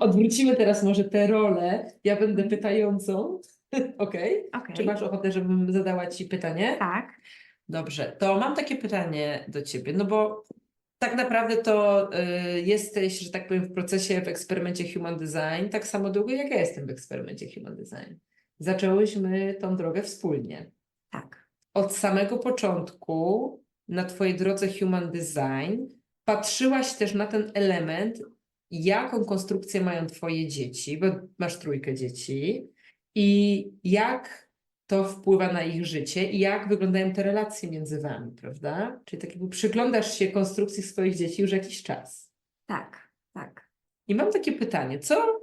Odwrócimy teraz może te role. Ja będę pytającą. Okej? Okej. Czy masz ochotę, żebym zadała Ci pytanie? Tak. Dobrze, to mam takie pytanie do Ciebie, no bo tak naprawdę to y, jesteś, że tak powiem, w procesie, w eksperymencie Human Design tak samo długo, jak ja jestem w eksperymencie Human Design. Zaczęłyśmy tą drogę wspólnie. Tak. Od samego początku na Twojej drodze Human Design patrzyłaś też na ten element, jaką konstrukcję mają Twoje dzieci, bo masz trójkę dzieci, i jak to wpływa na ich życie i jak wyglądają te relacje między Wami, prawda? Czyli tak jakby przyglądasz się konstrukcji swoich dzieci już jakiś czas. Tak. Tak. I mam takie pytanie, co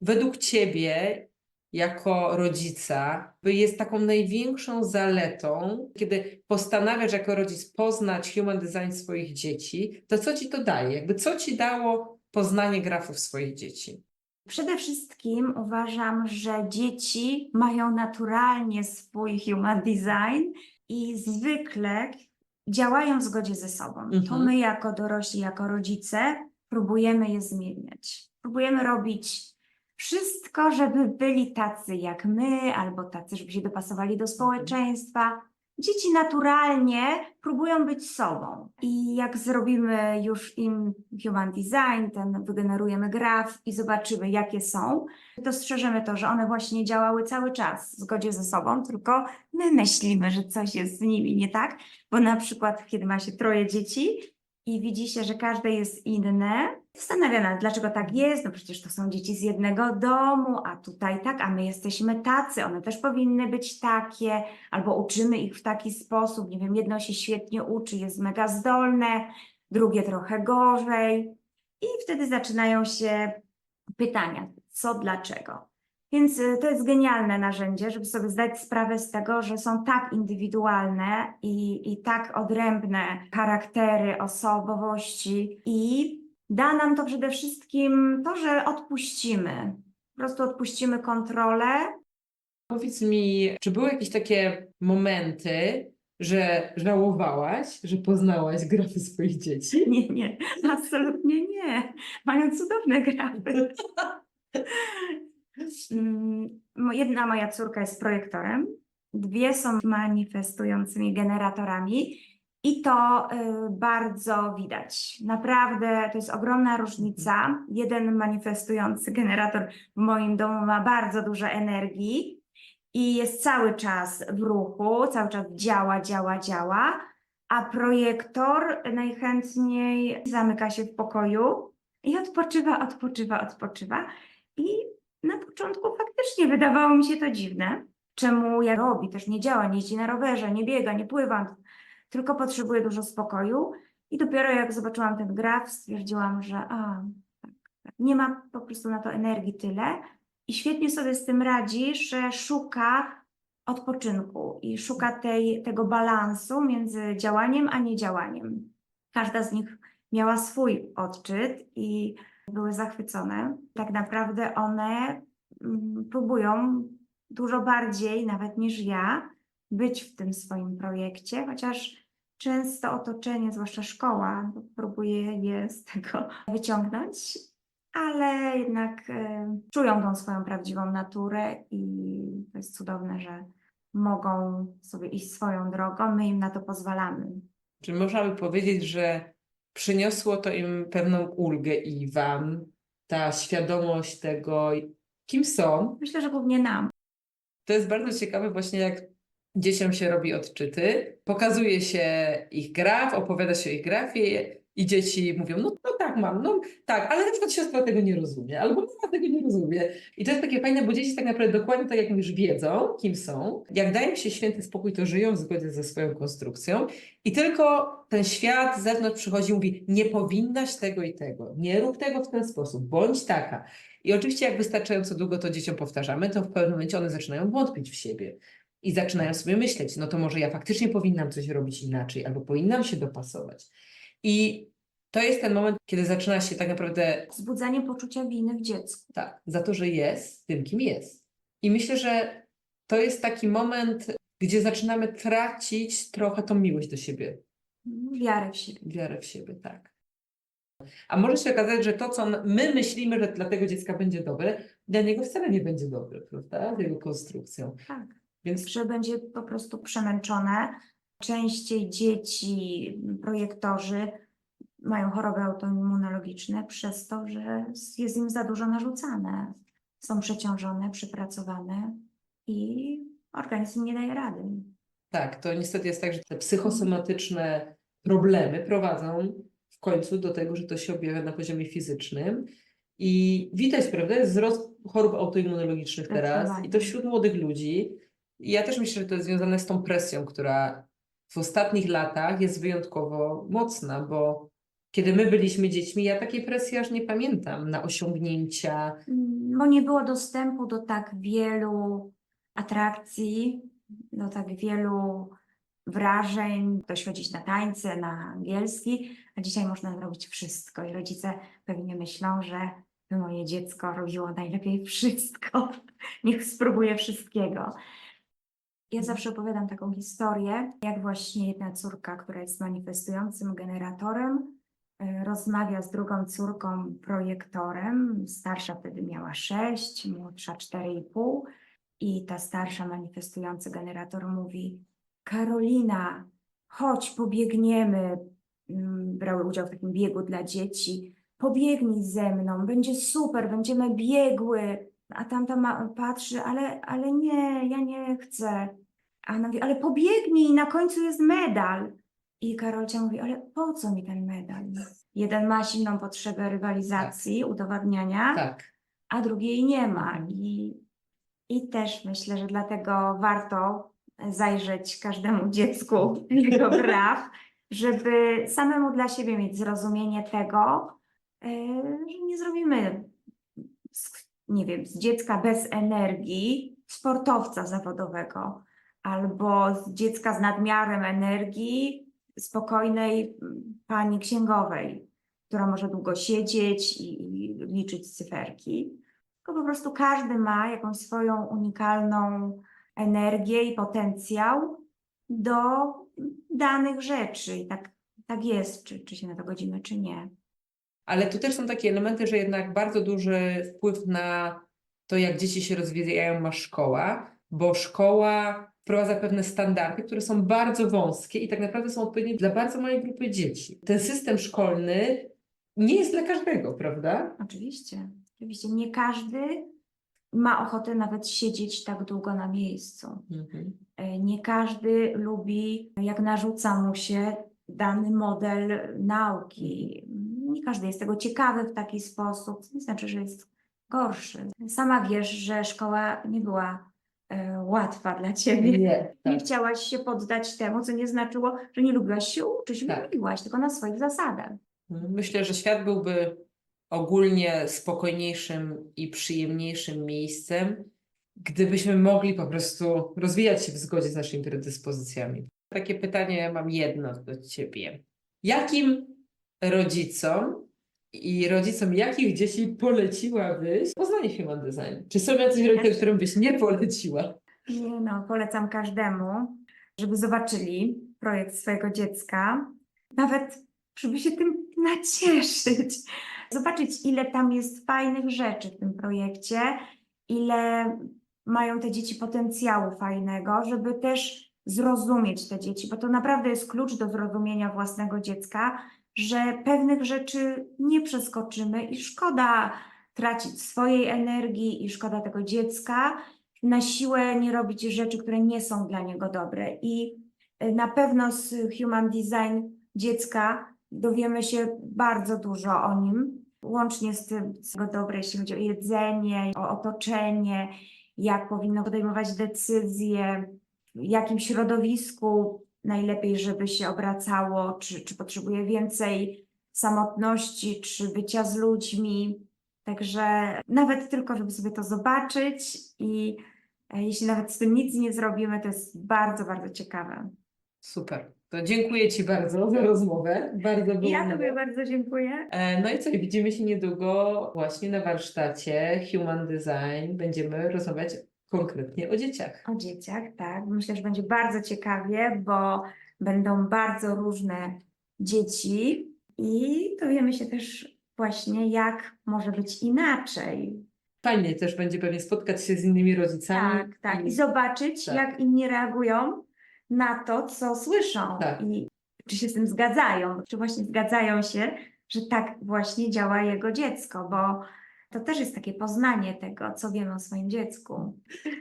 według Ciebie jako rodzica jest taką największą zaletą, kiedy postanawiasz jako rodzic poznać human design swoich dzieci, to co Ci to daje? Jakby co Ci dało poznanie grafów swoich dzieci? Przede wszystkim uważam, że dzieci mają naturalnie swój human design i zwykle działają w zgodzie ze sobą. To Mhm. my jako dorośli, jako rodzice próbujemy je zmieniać. Próbujemy robić wszystko, żeby byli tacy jak my, albo tacy, żeby się dopasowali do społeczeństwa. Dzieci naturalnie próbują być sobą. I jak zrobimy już im human design, ten wygenerujemy graf i zobaczymy, jakie są, dostrzeżemy to, że one właśnie działały cały czas w zgodzie ze sobą, tylko my myślimy, że coś jest z nimi nie tak, bo na przykład, kiedy ma się troje dzieci i widzi się, że każde jest inne, zastanawia nas, dlaczego tak jest, no przecież to są dzieci z jednego domu, a tutaj tak, a my jesteśmy tacy, one też powinny być takie, albo uczymy ich w taki sposób, nie wiem, jedno się świetnie uczy, jest mega zdolne, drugie trochę gorzej. I wtedy zaczynają się pytania, co, dlaczego. Więc y, to jest genialne narzędzie, żeby sobie zdać sprawę z tego, że są tak indywidualne i, i tak odrębne charaktery, osobowości i da nam to przede wszystkim to, że odpuścimy. Po prostu odpuścimy kontrolę. Powiedz mi, czy były jakieś takie momenty, że żałowałaś, że poznałaś grafy swoich dzieci? Nie, nie, absolutnie nie. Mają cudowne grafy. Mm, Jedna moja córka jest projektorem, dwie są manifestującymi generatorami i to y, bardzo widać. Naprawdę to jest ogromna różnica. Jeden manifestujący generator w moim domu ma bardzo dużo energii i jest cały czas w ruchu, cały czas działa, działa, działa, a projektor najchętniej zamyka się w pokoju i odpoczywa, odpoczywa, odpoczywa. I na początku faktycznie wydawało mi się to dziwne. Czemu ja robi, też nie działa, nie jeździ na rowerze, nie biega, nie pływa, tylko potrzebuje dużo spokoju. I dopiero jak zobaczyłam ten graf, stwierdziłam, że a, tak, tak, nie ma po prostu na to energii tyle. I świetnie sobie z tym radzi, że szuka odpoczynku i szuka tej, tego balansu między działaniem a niedziałaniem. Każda z nich miała swój odczyt i były zachwycone. Tak naprawdę one mm, próbują dużo bardziej, nawet niż ja, być w tym swoim projekcie, chociaż często otoczenie, zwłaszcza szkoła, próbuje je z tego wyciągnąć, ale jednak e, czują tą swoją prawdziwą naturę i to jest cudowne, że mogą sobie iść swoją drogą, my im na to pozwalamy. Czy można by powiedzieć, że przyniosło to im pewną ulgę i Wam, ta świadomość tego, kim są? Myślę, że głównie nam. To jest bardzo ciekawe właśnie jak dzieciom się robi odczyty, pokazuje się ich graf, opowiada się o ich grafie i dzieci mówią, no, no tak mam, no tak, ale na przykład siostra tego nie rozumie, albo mama tego nie rozumie. I to jest takie fajne, bo dzieci tak naprawdę dokładnie tak jak już wiedzą, kim są. Jak daje im się święty spokój, to żyją w zgodzie ze swoją konstrukcją i tylko ten świat z zewnątrz przychodzi i mówi, nie powinnaś tego i tego, nie rób tego w ten sposób, bądź taka. I oczywiście jak wystarczająco długo to dzieciom powtarzamy, to w pewnym momencie one zaczynają wątpić w siebie i zaczynają sobie myśleć, no to może ja faktycznie powinnam coś robić inaczej, albo powinnam się dopasować. I to jest ten moment, kiedy zaczyna się tak naprawdę Wzbudzanie poczucia winy w dziecku. tak, za to, że jest tym, kim jest. I myślę, że to jest taki moment, gdzie zaczynamy tracić trochę tą miłość do siebie, Wiarę w siebie. wiarę w siebie, tak. A może się okazać, że to, co my myślimy, że dla tego dziecka będzie dobre, dla niego wcale nie będzie dobre, prawda? Z jego konstrukcją. Tak. Więc że będzie po prostu przemęczone. Częściej dzieci, projektorzy mają choroby autoimmunologiczne przez to, że jest im za dużo narzucane. Są przeciążone, przepracowane i organizm nie daje rady. tak, to niestety jest tak, że te psychosomatyczne problemy prowadzą w końcu do tego, że to się objawia na poziomie fizycznym. I widać, prawda, jest wzrost chorób autoimmunologicznych teraz i to wśród młodych ludzi. Ja też myślę, że to jest związane z tą presją, która w ostatnich latach jest wyjątkowo mocna, bo kiedy my byliśmy dziećmi, ja takiej presji aż nie pamiętam na osiągnięcia. Mm, Bo nie było dostępu do tak wielu atrakcji, do tak wielu wrażeń, chodzić na tańce, na angielski, a dzisiaj można robić wszystko i rodzice pewnie myślą, że moje dziecko robiło najlepiej wszystko, niech spróbuje wszystkiego. Ja zawsze opowiadam taką historię, jak właśnie jedna córka, która jest manifestującym generatorem, y, rozmawia z drugą córką projektorem. Starsza wtedy miała 6, młodsza 4,5 i ta starsza manifestujący generator mówi Karolina, chodź, pobiegniemy. Mm, Brały udział w takim biegu dla dzieci. Pobiegnij ze mną, będzie super, będziemy biegły. A tamta ma, patrzy, ale, ale nie, ja nie chcę. A ona mówi, ale pobiegnij, na końcu jest medal. I Karolcia mówi, ale po co mi ten medal? Jeden ma silną potrzebę rywalizacji, udowadniania, Tak, a drugiej nie ma. Mhm. I, I też myślę, że dlatego warto zajrzeć każdemu dziecku jego praw, żeby samemu dla siebie mieć zrozumienie tego, e, że nie zrobimy, z, nie wiem, z dziecka bez energii sportowca zawodowego albo z dziecka z nadmiarem energii spokojnej mm, pani księgowej, która może długo siedzieć i, i liczyć cyferki. Tylko po prostu każdy ma jakąś swoją unikalną energię i potencjał do danych rzeczy. I tak, tak jest, czy, czy się na to godzimy, czy nie. ale tu też są takie elementy, że jednak bardzo duży wpływ na to, jak dzieci się rozwijają, ma szkoła, bo szkoła wprowadza pewne standardy, które są bardzo wąskie i tak naprawdę są odpowiednie dla bardzo małej grupy dzieci. Ten system szkolny nie jest dla każdego, prawda? Oczywiście. Oczywiście nie każdy ma ochotę nawet siedzieć tak długo na miejscu. Mhm. E, Nie każdy lubi, jak narzuca mu się dany model nauki. Nie każdy jest tego ciekawy w taki sposób, nie znaczy, że jest gorszy. Sama wiesz, że szkoła nie była e, łatwa dla ciebie. Nie, Nie tak. chciałaś się poddać temu, co nie znaczyło, że nie lubiłaś się uczyć, Tak. lubiłaś, tylko na swoich zasadach. Myślę, że świat byłby ogólnie spokojniejszym i przyjemniejszym miejscem, gdybyśmy mogli po prostu rozwijać się w zgodzie z naszymi predyspozycjami. Takie pytanie mam jedno do Ciebie. Jakim rodzicom i rodzicom jakich dzieci poleciłabyś poznanie human design? Czy są jacyś rodzice, którym byś nie poleciła? Nie no, polecam każdemu, żeby zobaczyli projekt swojego dziecka, nawet żeby się tym nacieszyć, zobaczyć ile tam jest fajnych rzeczy w tym projekcie, ile mają te dzieci potencjału fajnego, żeby też zrozumieć te dzieci, bo to naprawdę jest klucz do zrozumienia własnego dziecka, że pewnych rzeczy nie przeskoczymy i szkoda tracić swojej energii i szkoda tego dziecka, na siłę nie robić rzeczy, które nie są dla niego dobre. I y, na pewno z Human Design dziecka dowiemy się bardzo dużo o nim, łącznie z tym, co dobre, jeśli chodzi o jedzenie, o otoczenie, jak powinno podejmować decyzje, w jakim środowisku najlepiej, żeby się obracało, czy, czy potrzebuje więcej samotności, czy bycia z ludźmi. Także nawet tylko, żeby sobie to zobaczyć i e, jeśli nawet z tym nic nie zrobimy, to jest bardzo, bardzo ciekawe. Super. To dziękuję Ci bardzo za rozmowę. Bardzo było Ja. Tobie bardzo dziękuję. E, No i co, widzimy się niedługo właśnie na warsztacie Human Design. Będziemy rozmawiać konkretnie o dzieciach. O dzieciach, tak. Myślę, że będzie bardzo ciekawie, bo będą bardzo różne dzieci I dowiemy się też właśnie, jak może być inaczej. Fajnie też będzie pewnie spotkać się z innymi rodzicami. Tak, tak. i- zobaczyć, Tak. jak inni reagują na to, co słyszą. Tak. I czy się z tym zgadzają, czy właśnie zgadzają się, że tak właśnie działa jego dziecko, bo to też jest takie poznanie tego, co wiemy o swoim dziecku.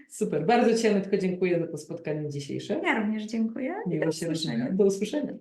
Super, bardzo Ci Anetko dziękuję za to spotkanie dzisiejsze. Ja również dziękuję. do Miło się usłyszenia. rozmawia. Do usłyszenia.